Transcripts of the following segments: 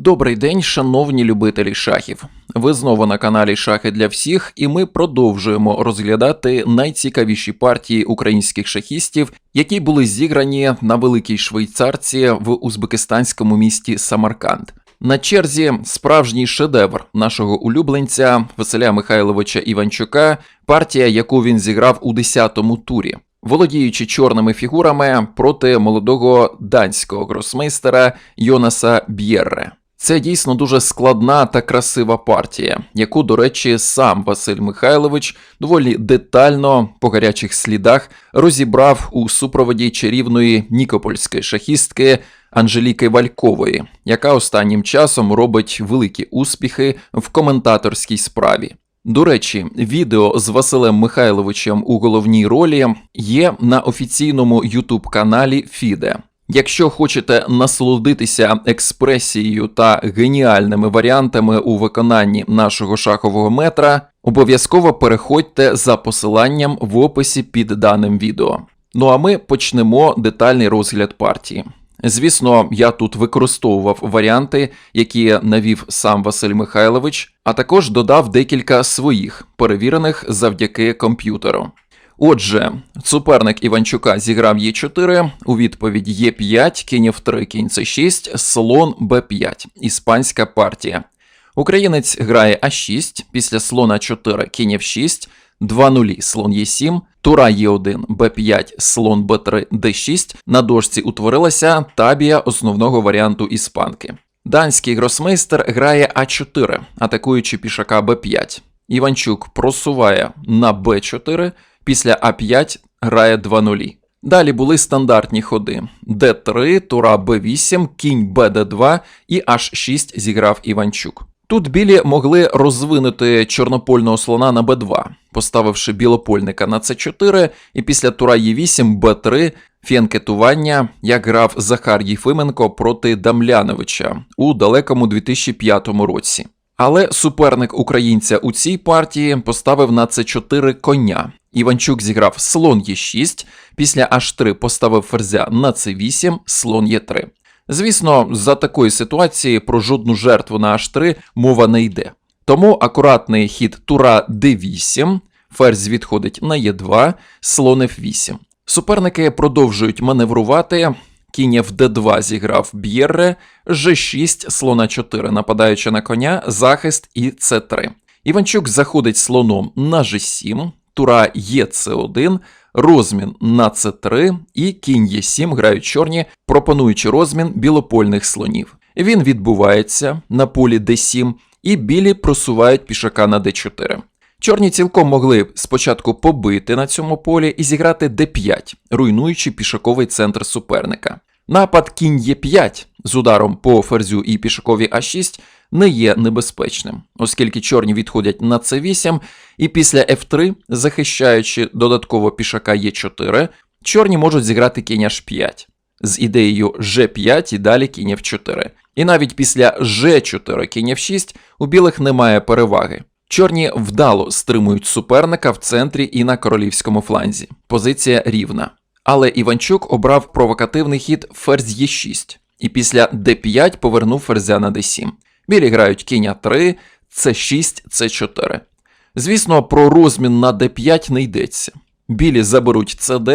Добрий день, шановні любителі шахів. Ви знову на каналі Шахи для всіх, і ми продовжуємо розглядати найцікавіші партії українських шахістів, які були зіграні на великій швейцарці в узбекистанському місті Самарканд. На черзі справжній шедевр нашого улюбленця Василя Михайловича Іванчука, партія, яку він зіграв у 10-му турі. Володіючи чорними фігурами проти молодого данського гросмейстера Йонаса Б'єрре. Це дійсно дуже складна та красива партія, яку, до речі, сам Василь Михайлович доволі детально по гарячих слідах розібрав у супроводі чарівної нікопольської шахістки Анжеліки Валькової, яка останнім часом робить великі успіхи в коментаторській справі. До речі, відео з Василем Михайловичем у головній ролі є на офіційному ютуб каналі Фіде. Якщо хочете насолодитися експресією та геніальними варіантами у виконанні нашого шахового метра, обов'язково переходьте за посиланням в описі під даним відео. Ну а ми почнемо детальний розгляд партії. Звісно, я тут використовував варіанти, які навів сам Василь Михайлович, а також додав декілька своїх, перевірених завдяки комп'ютеру. Отже, суперник Іванчука зіграв Е4, у відповідь Е5, кінь F3, кінь С6, слон Б5, іспанська партія. Українець грає А6, після слона 4, кінь F6, 2 нулі, слон Е7, тура Е1, Б5, слон Б3, Д6. На дошці утворилася табія основного варіанту іспанки. Данський гросмейстер грає А4, атакуючи пішака Б5. Іванчук просуває на Б4, після А5 грає 2 нулі. Далі були стандартні ходи: Д3, тура Б8, кінь БД2 і H6 зіграв Іванчук. Тут білі могли розвинути чорнопольного слона на Б2, поставивши білопольника на С4, і після тура Е8, Б3 фіанкетування, як грав Захар Єфименко проти Дамляновича у далекому 2005 році. Але суперник українця у цій партії поставив на С4 коня. Іванчук зіграв слон Е6, після H3 поставив ферзя на С8, слон Е3. Звісно, за такої ситуації про жодну жертву на H3 мова не йде. Тому акуратний хід тура D8, ферзь відходить на Е2, слон F8. Суперники продовжують маневрувати. Кінь F2 зіграв Б'єрре, G6, слона 4, нападаючи на коня, захист і С3. Іванчук заходить слоном на G7, тура ЕЦ1, розмін на С3 і кінь Е7 грають чорні, пропонуючи розмін білопольних слонів. Він відбувається на полі d7, і білі просувають пішака на d4. Чорні цілком могли спочатку побити на цьому полі і зіграти d5, руйнуючи пішаковий центр суперника. Напад кінь Е5 з ударом по ферзю і пішакові А6 не є небезпечним, оскільки чорні відходять на С8, і після F3, захищаючи додатково пішака Е4, чорні можуть зіграти кінь H5 з ідеєю G5 і далі кінь F4. І навіть після G4 кінь F6 у білих немає переваги. Чорні вдало стримують суперника в центрі і на королівському фланзі. Позиція рівна. Але Іванчук обрав провокативний хід ферзь Е6, і після d5 повернув ферзя на d7. Білі грають кінь 3, С6, С4. Звісно, про розмін на d5 не йдеться. Білі заберуть СД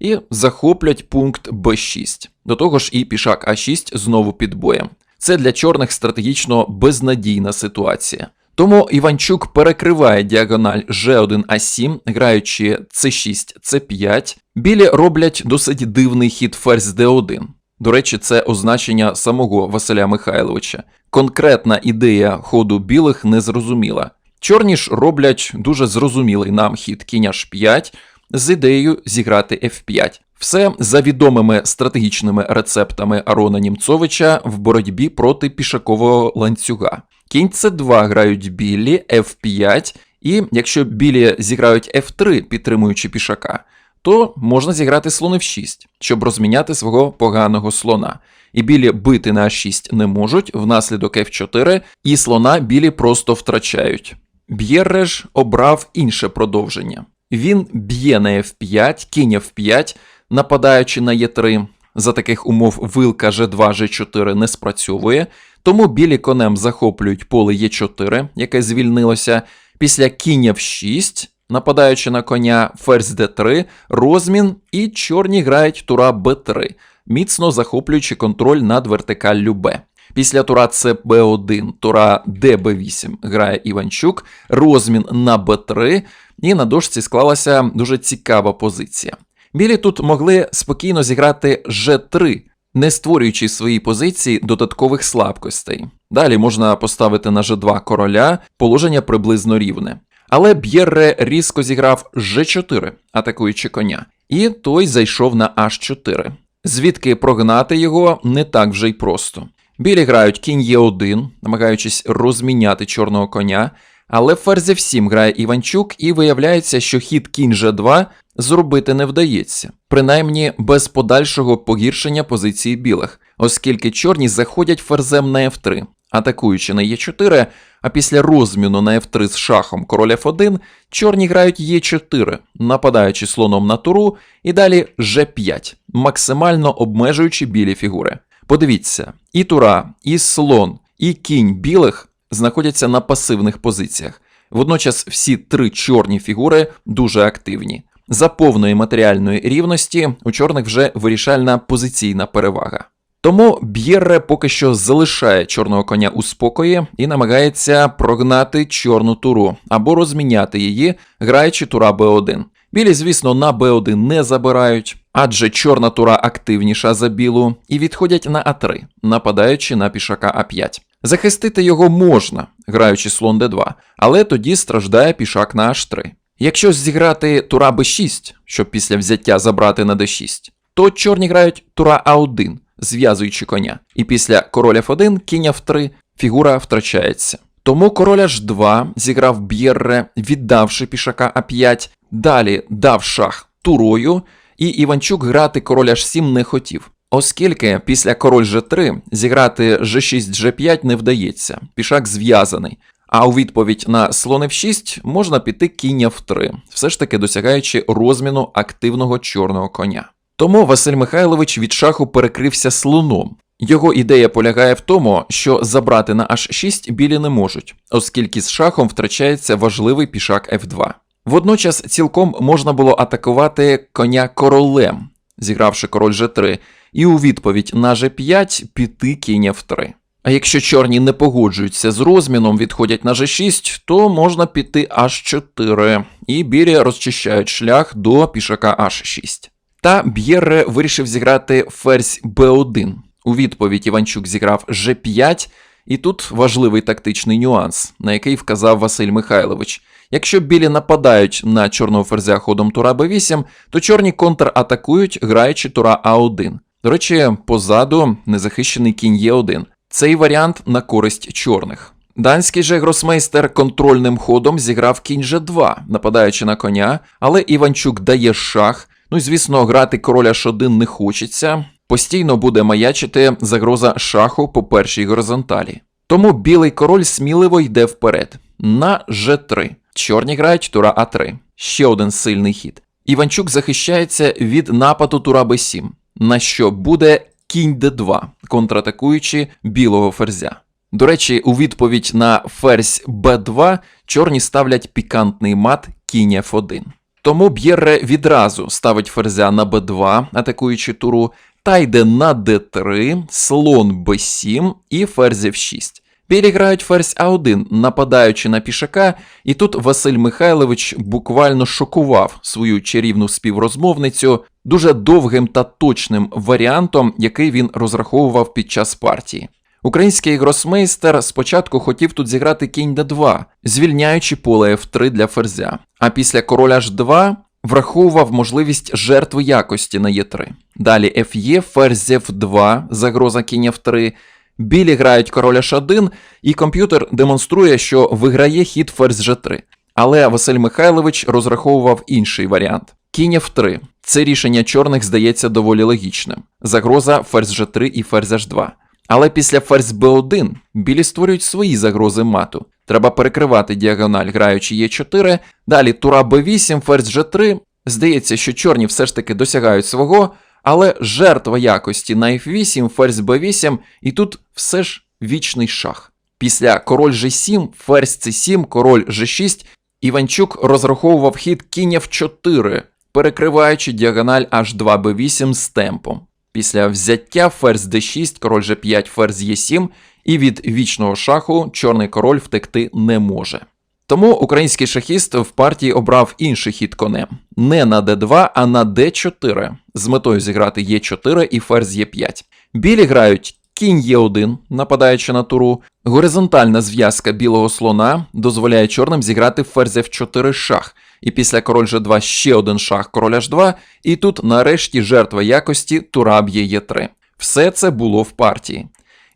і захоплять пункт Б6. До того ж, і пішак А6 знову під боєм. Це для чорних стратегічно безнадійна ситуація. Тому Іванчук перекриває діагональ G1А7, граючи С6, С5. Білі роблять досить дивний хід ферзь Д1. До речі, це означення самого Василя Михайловича. Конкретна ідея ходу білих не зрозуміла. Чорні ж роблять дуже зрозумілий нам хід кінь H5 з ідеєю зіграти F5. Все за відомими стратегічними рецептами Арона Німцовича в боротьбі проти пішакового ланцюга. Кінь С2 грають білі, F5, і якщо білі зіграють F3, підтримуючи пішака, то можна зіграти слон F6, щоб розміняти свого поганого слона. І білі бити на А6 не можуть, внаслідок F4, і слона білі просто втрачають. Б'єрре ж обрав інше продовження. Він б'є на F5, кінь F5, нападаючи на Е3. За таких умов вилка G2, G4 не спрацьовує, Тому білі конем захоплюють поле Е4, яке звільнилося. Після кінь F6, нападаючи на коня, ферзь D3, розмін, і чорні грають тура Б3, міцно захоплюючи контроль над вертикаллю Б. Після тура ЦБ1, тура ДБ8 грає Іванчук, розмін на Б3, і на дошці склалася дуже цікава позиція. Білі тут могли спокійно зіграти Ж3, не створюючи своїй позиції додаткових слабкостей. Далі можна поставити на Ж2 короля, положення приблизно рівне. Але Б'єрре різко зіграв Ж4, атакуючи коня, і той зайшов на H4. Звідки прогнати його не так вже й просто. Білі грають кінь Е1, намагаючись розміняти чорного коня, але ферзь F7 грає Іванчук, і виявляється, що хід кінь G2 зробити не вдається, принаймні без подальшого погіршення позиції білих, оскільки чорні заходять ферзем на F3, атакуючи на Е4, а після розміну на F3 з шахом король F1, чорні грають Е4, нападаючи слоном на туру, і далі G5, максимально обмежуючи білі фігури. Подивіться, і тура, і слон, і кінь білих знаходяться на пасивних позиціях. Водночас всі три чорні фігури дуже активні. За повної матеріальної рівності у чорних вже вирішальна позиційна перевага. Тому Б'єрре поки що залишає чорного коня у спокої і намагається прогнати чорну туру або розміняти її, граючи тура Б1. Білі, звісно, на Б1 не забирають, адже чорна тура активніша за білу, і відходять на А3, нападаючи на пішака А5. Захистити його можна, граючи слон Д2, але тоді страждає пішак на H3. Якщо зіграти тура Б6, щоб після взяття забрати на Д6, то чорні грають тура А1, зв'язуючи коня, і після король F1, кінь F3, фігура втрачається. Тому король H2 зіграв Б'єрре, віддавши пішака А5, далі дав шах турою, і Іванчук грати король H7 не хотів. Оскільки після король G3 зіграти G6 G5 не вдається, пішак зв'язаний. А у відповідь на слон F6 можна піти кінь F3, все ж таки досягаючи розміну активного чорного коня. Тому Василь Михайлович від шаху перекрився слоном. Його ідея полягає в тому, що забрати на H6 білі не можуть, оскільки з шахом втрачається важливий пішак F2. Водночас цілком можна було атакувати коня королем, зігравши король G3, і у відповідь на G5 піти кінь F3. А якщо чорні не погоджуються з розміном, відходять на G6, то можна піти H4, і білі розчищають шлях до пішака H6. Та Б'єрре вирішив зіграти ферзь B1. У відповідь Іванчук зіграв G5, і тут важливий тактичний нюанс, на який вказав Василь Михайлович. Якщо білі нападають на чорного ферзя ходом тура b8, то чорні контратакують, граючи тура А1. До речі, позаду незахищений кінь Е1. Цей варіант на користь чорних. Данський же гросмейстер контрольним ходом зіграв кінь G2, нападаючи на коня, але Іванчук дає шах. Ну і звісно, грати король H1 не хочеться. Постійно буде маячити загроза шаху по першій горизонталі. Тому білий король сміливо йде вперед на G3. Чорні грають тура А3. Ще один сильний хід. Іванчук захищається від нападу тура Б7, на що буде кінь Д2, контратакуючи білого ферзя. До речі, у відповідь на ферзь Б2 чорні ставлять пікантний мат кінь F1. Тому Б'єрре відразу ставить ферзя на Б2, атакуючи туру, та йде на Д3, слон Б7 і ферзь F6. Білі грають ферзь А1, нападаючи на пішака, і тут Василь Михайлович буквально шокував свою чарівну співрозмовницю дуже довгим та точним варіантом, який він розраховував під час партії. Український гросмейстер спочатку хотів тут зіграти кінь Д2, звільняючи поле F3 для ферзя, а після короля H2 враховував можливість жертви якості на Е3. Далі Ф'є, ферзь F2, загроза кінь F3, Білі грають король H1, і комп'ютер демонструє, що виграє хід ферзь G3. Але Василь Михайлович розраховував інший варіант. Кінь F3. Це рішення чорних здається доволі логічним. Загроза ферзь G3 і ферзь H2. Але після ферзь B1 білі створюють свої загрози мату. Треба перекривати діагональ, граючи Е4. Далі тура Б8, ферзь G3. Здається, що чорні все ж таки досягають свого, але жертва якості на F8, ферзь B8, і тут все ж вічний шах. Після король G7, ферзь C7, король G6 Іванчук розраховував хід кінь F4, перекриваючи діагональ H2B8 з темпом. Після взяття ферзь D6, король G5, ферзь E7, і від вічного шаху чорний король втекти не може. Тому український шахіст в партії обрав інший хід конем не на d2, а на d4, з метою зіграти e4 і ферзь e5. Білі грають кінь e1, нападаючи на туру. Горизонтальна зв'язка білого слона дозволяє чорним зіграти ферзь f4 шах. І після король g2 ще один шах король h2, і тут нарешті жертва якості тура б'є e3. Все це було в партії.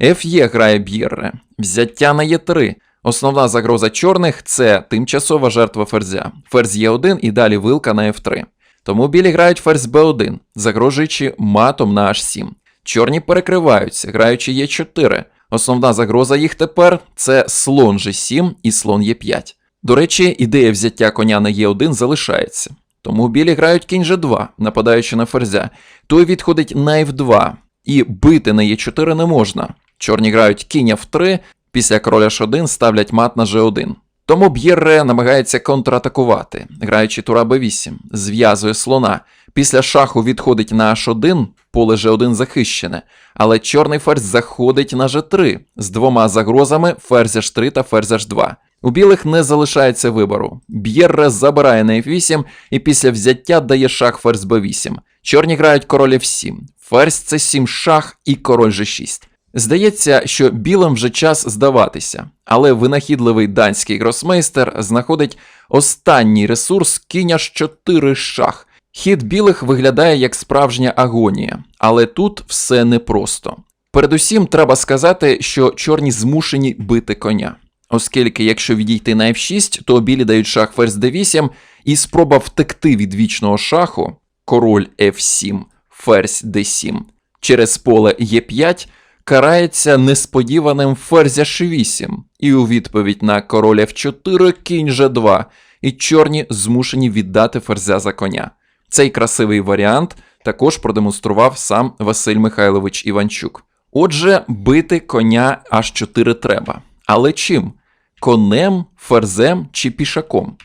Ф'є грає Б'єрре, взяття на Е3. Основна загроза чорних це тимчасова жертва ферзя. Ферзь Е1 і далі вилка на F3. Тому білі грають ферзь Б1, загрожуючи матом на H7. Чорні перекриваються, граючи Е4. Основна загроза їх тепер це слон G7 і слон Е5. До речі, ідея взяття коня на Е1 залишається. Тому білі грають кінь G2, нападаючи на ферзя. Той відходить на F2, і бити на Е4 не можна. Чорні грають кінь F3, після короля H1 ставлять мат на G1. Тому Б'єрре намагається контратакувати, граючи тура Б8, зв'язує слона. Після шаху відходить на H1, поле G1 захищене, але чорний ферзь заходить на G3 з двома загрозами ферзь H3 та ферзь H2. У білих не залишається вибору. Б'єрре забирає на F8 і після взяття дає шах ферзь Б8. Чорні грають король F7, ферзь С7 шах і король G6. Здається, що білим вже час здаватися, але винахідливий данський гросмейстер знаходить останній ресурс кінь аж 4 шах. Хід білих виглядає як справжня агонія, але тут все непросто. Передусім, треба сказати, що чорні змушені бити коня. Оскільки, якщо відійти на F6, то білі дають шах ферзь d8, і спроба втекти від вічного шаху, король F7, ферзь d7, через поле Е5 карається несподіваним ферзя H8, і у відповідь на король F4 кінь G2, і чорні змушені віддати ферзя за коня. Цей красивий варіант також продемонстрував сам Василь Михайлович Іванчук. Отже, бити коня H4 треба. Але чим? Конем, ферзем чи пішаком?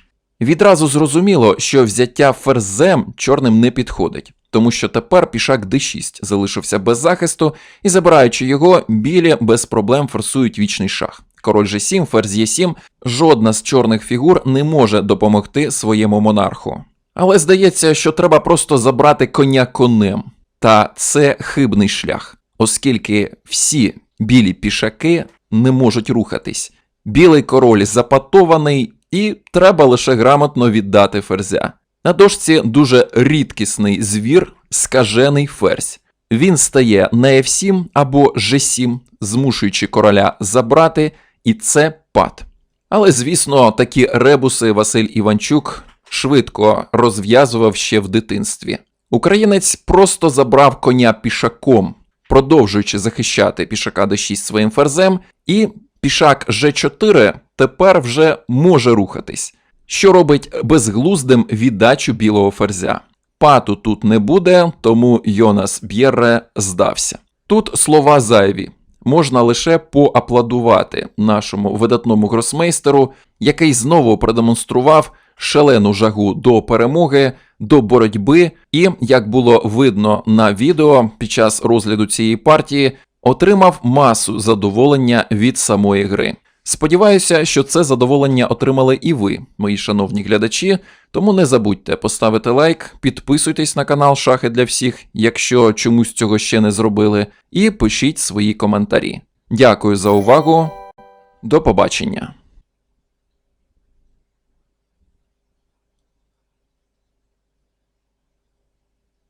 Відразу зрозуміло, що взяття ферзем чорним не підходить, тому що тепер пішак d6 залишився без захисту, і забираючи його, білі без проблем форсують вічний шах. Король G7, ферзь Е7, жодна з чорних фігур не може допомогти своєму монарху. Але здається, що треба просто забрати коня конем. Та це хибний шлях, оскільки всі білі пішаки не можуть рухатись. Білий король запатований, і треба лише грамотно віддати ферзя. На дошці дуже рідкісний звір, скажений ферзь. Він стає на F7 або G7, змушуючи короля забрати, і це пад. Але, звісно, такі ребуси Василь Іванчук швидко розв'язував ще в дитинстві. Українець просто забрав коня пішаком, продовжуючи захищати пішака d6 своїм ферзем, і пішак G4 тепер вже може рухатись, що робить безглуздим віддачу білого ферзя. Пату тут не буде, тому Йонас Б'єрре здався. Тут слова зайві. Можна лише поаплодувати нашому видатному гросмейстеру, який знову продемонстрував шалену жагу до перемоги, до боротьби, і, як було видно на відео під час розгляду цієї партії, отримав масу задоволення від самої гри. Сподіваюся, що це задоволення отримали і ви, мої шановні глядачі. Тому не забудьте поставити лайк, підписуйтесь на канал Шахи для всіх, якщо чомусь цього ще не зробили, і пишіть свої коментарі. Дякую за увагу. До побачення!